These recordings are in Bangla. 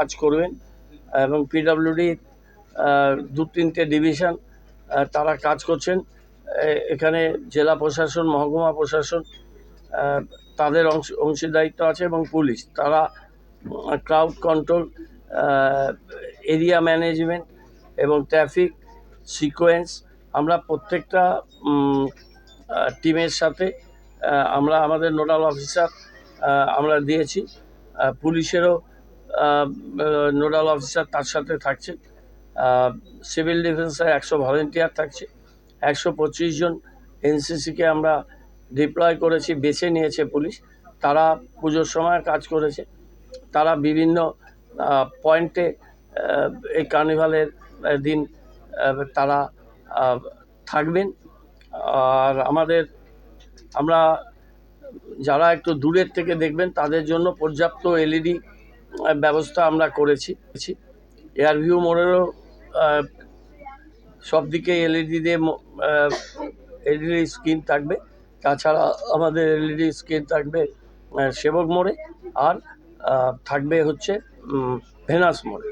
কাজ করবেন। এবং পিডাব্লিউডি দু তিনটে ডিভিশন তারা কাজ করছেন। এখানে জেলা প্রশাসন, মহকুমা প্রশাসন তাদের অংশ, অংশীদারিত্ব আছে এবং পুলিশ। তারা ক্রাউড কন্ট্রোল এরিয়া ম্যানেজমেন্ট এবং ট্রাফিক সিকোয়েন্স আমরা প্রত্যেকটা টিমের সাথে আমরা আমাদের নোডাল অফিসার আমরা দিয়েছি। পুলিশেরও নোডাল অফিসার তার সাথে থাকছে। সিভিল ডিফেন্সের একশো ভলেন্টিয়ার থাকছে। একশো পঁচিশ জন এনসিসিকে আমরা ডিপ্লয় করেছি, বেছে নিয়েছে পুলিশ। তারা পুজোর সময় কাজ করেছে। তারা বিভিন্ন পয়েন্টে এই কার্নিভালের দিন তারা থাকবেন। আর আমাদের, আমরা যারা একটু দূরের থেকে দেখবেন, তাদের জন্য পর্যাপ্ত এলইডি ব্যবস্থা আমরা করেছি। এয়ারভিউ মোড়েরও সব দিকে এলইডি দিয়ে এলইডি স্ক্রিন থাকবে। তাছাড়া আমাদের এলইডি স্ক্রিন থাকবে সেবক মোড়ে। আর থাকবে হচ্ছে ভেনাস মোড়ে।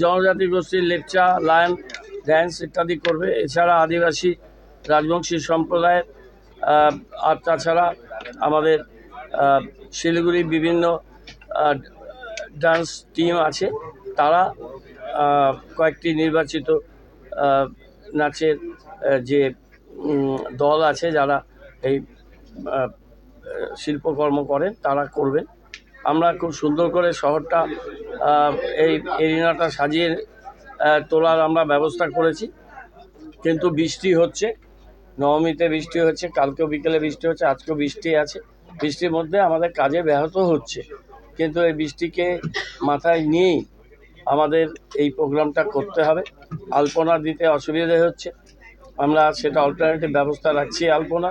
জনজাতি গোষ্ঠীর লেপচা, লায়ন, ড্যান্স ইত্যাদি করবে। এছাড়া আদিবাসী, রাজবংশী সম্প্রদায়ের আর তাছাড়া আমাদের শিলিগুড়ি বিভিন্ন ডান্স টিম আছে। তারা কয়েকটি নির্বাচিত নাচের যে দল আছে যারা এই শিল্পকর্ম করেন, তারা করবেন। আমরা খুব সুন্দর করে শহরটা এই এরিনাটা সাজিয়ে তোলার আমরা ব্যবস্থা করেছি। কিন্তু বৃষ্টি হচ্ছে, নবমীতে বৃষ্টি হচ্ছে, কালকেও বিকেলে বৃষ্টি হচ্ছে, আজকেও বৃষ্টি আছে। বৃষ্টির মধ্যে আমাদের কাজে ব্যাহত হচ্ছে। কিন্তু এই বৃষ্টিকে মাথায় নিয়েই আমাদের এই প্রোগ্রামটা করতে হবে। আলপনা দিতে অসুবিধে হচ্ছে। আমরা সেটা অল্টারনেটিভ ব্যবস্থা রাখছি আলপনা।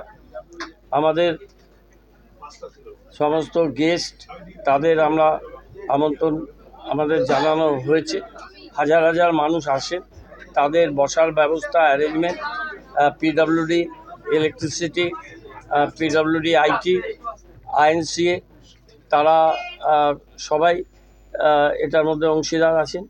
আমাদের সমস্ত গেস্ট তাদের আমরা আমন্ত্রণ আমাদের জানানো হয়েছে। হাজার হাজার মানুষ আসেন। তাদের বসার ব্যবস্থা arrangement PWD electricity PWD IT INCA তারা সবাই এটার মধ্যে অংশীদার আছেন।